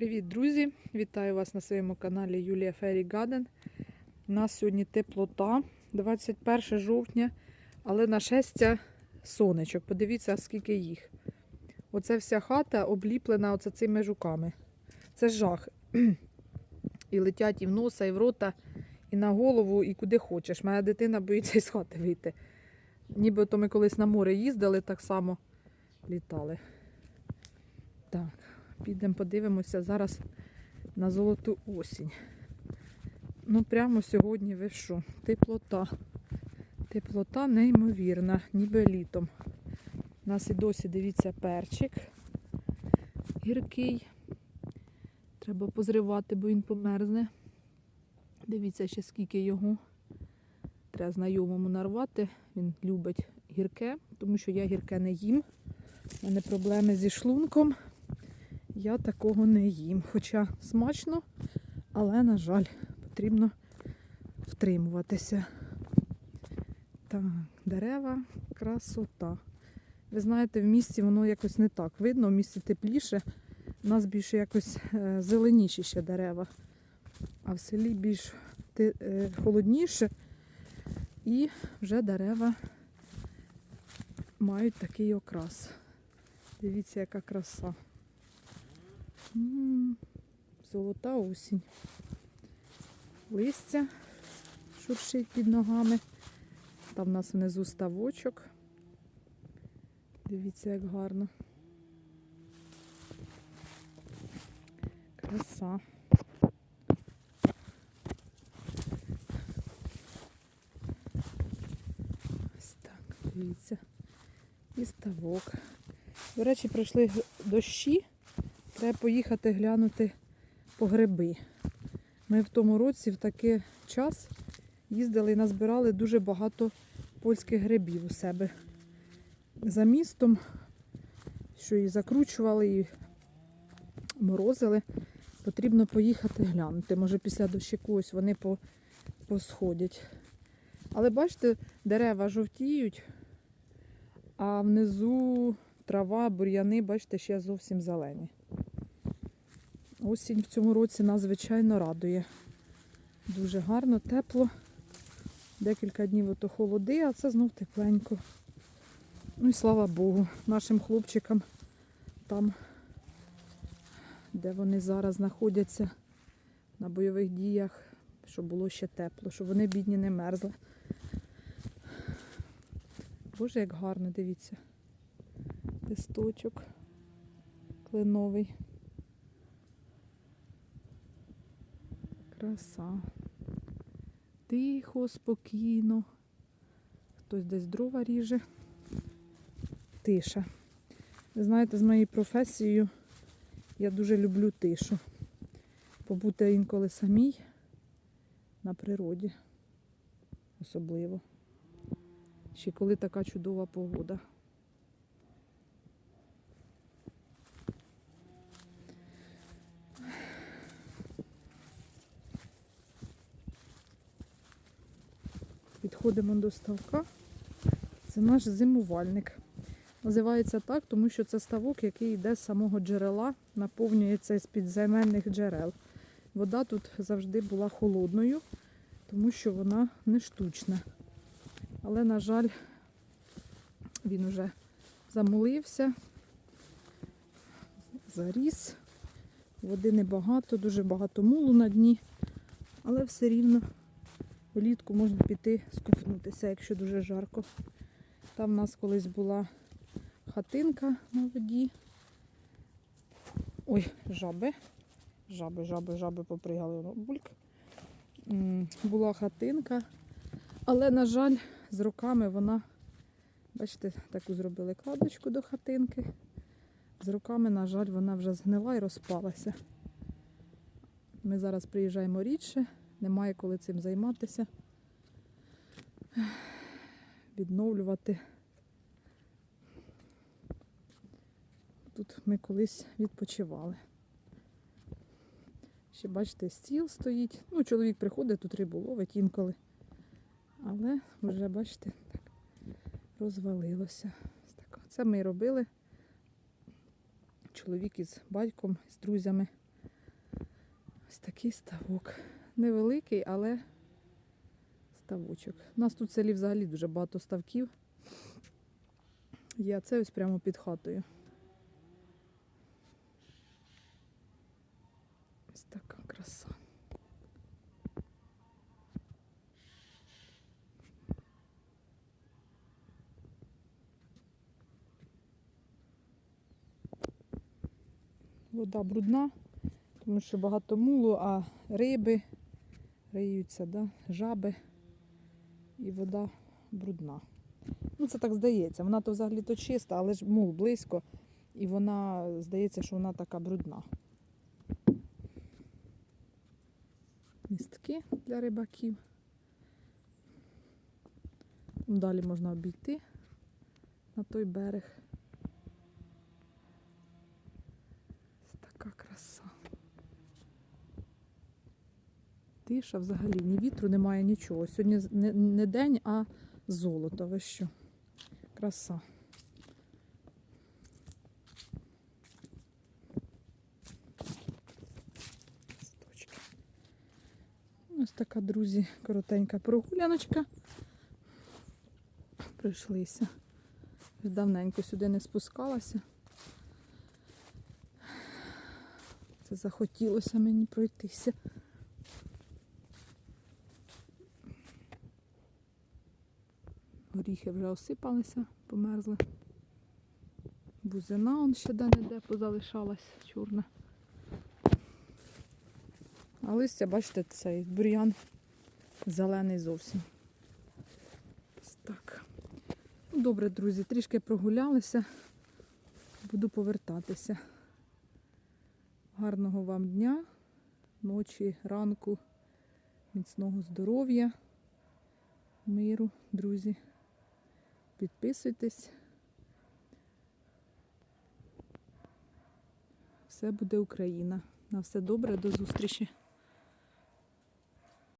Привіт, друзі! Вітаю вас на своєму каналі Юлія Фері Гаден. У нас сьогодні теплота, 21 жовтня, але на щастя сонечок. Подивіться, скільки їх. Оце вся хата обліплена оце цими жуками. Це жах. І летять і в носа, і в рота, і на голову, і куди хочеш. Моя дитина боїться із хати вийти. Ніби то ми колись на море їздили, так само літали. Так. Підемо подивимося зараз на золоту осінь. Ну, прямо сьогодні ви? Теплота. Теплота неймовірна, ніби літом. У нас і досі, дивіться, перчик гіркий. Треба позривати, бо він померзне. Дивіться, ще скільки його. Треба знайомому нарвати. Він любить гірке, тому що я гірке не їм. У мене проблеми зі шлунком. Я такого не їм. Хоча смачно, але, на жаль, потрібно втримуватися. Так, дерева, красота. Ви знаєте, в місті воно якось не так видно, в місті тепліше. У нас більше якось е, зеленіші ще дерева, а в селі більш е, холодніше. І вже дерева мають такий окрас. Дивіться, яка краса. М, Золота осінь. Листя шуршить під ногами. Там в нас внизу ставочок. Дивіться, як гарно. Краса. Ось так, дивіться. І ставок. До речі, пройшли дощі. Треба поїхати глянути по гриби. Ми в тому році в такий час їздили і назбирали дуже багато польських грибів у себе за містом, що і закручували, і морозили. Потрібно поїхати глянути. Може після дощику ось вони по, посходять. Але бачите, дерева жовтіють, а внизу трава, бур'яни, бачите, ще зовсім зелені. Осінь в цьому році нас, звичайно, радує. Дуже гарно, тепло. Декілька днів ото холоди, а це знов тепленько. Ну і слава Богу, нашим хлопчикам там, де вони зараз знаходяться на бойових діях, щоб було ще тепло, щоб вони бідні не мерзли. Боже, як гарно, дивіться. Листочок кленовий. Краса. Тихо, спокійно. Хтось десь дрова ріже. Тиша. Ви знаєте, з моєю професією я дуже люблю тишу. Побути інколи самій на природі. Особливо. Ще коли така чудова погода. Підходимо до ставка. Це наш зимувальник. Називається так, тому що це ставок, який йде з самого джерела, наповнюється з підземельних джерел. Вода тут завжди була холодною, тому що вона не штучна. Але, на жаль, він уже замулився, заріс. Води небагато, дуже багато мулу на дні, але все рівно влітку можна піти скупнутися, якщо дуже жарко. Там в нас колись була хатинка на воді. Ой, жаби. Жаби, жаби, жаби попригали бульк. Була хатинка, але, на жаль, з роками вона, бачите, таку зробили кладочку до хатинки. З роками, на жаль, вона вже згнила і розпалася. Ми зараз приїжджаємо рідше, немає коли цим займатися. Відновлювати. Тут ми колись відпочивали. Ще, бачите, стіл стоїть. Ну, чоловік приходить, тут рибу ловить інколи. Але вже, бачите, так розвалилося. Це ми робили. Чоловік із батьком, з друзями Ось такий ставок. Невеликий, але ставочок. У нас тут в селі взагалі дуже багато ставків. Є це ось прямо під хатою. Ось така краса. Вода брудна, тому що багато мулу, а риби риються, да? жаби і вода брудна. Ну, це так здається. Вона то взагалі то чиста, але ж мул близько, і вона здається, що вона така брудна. Містки для рибаків. Далі можна обійти на той берег. Ось така краса. Тиша взагалі, ні вітру немає, нічого. Сьогодні не, день, а золото. Ви що? Краса. Ось така, друзі, коротенька прогуляночка. Прийшлися. Давненько сюди не спускалася. Це захотілося мені пройтися. Горіхи вже осипалися, померзли. Бузина он ще де-не-де позалишалась чорна. А листя, бачите, цей бур'ян зелений зовсім. Ось так. Ну, добре, друзі, трішки прогулялися. Буду повертатися. Гарного вам дня, ночі, ранку, міцного здоров'я, миру, друзі. Підписуйтесь. Все буде Україна. На все добре, до зустрічі.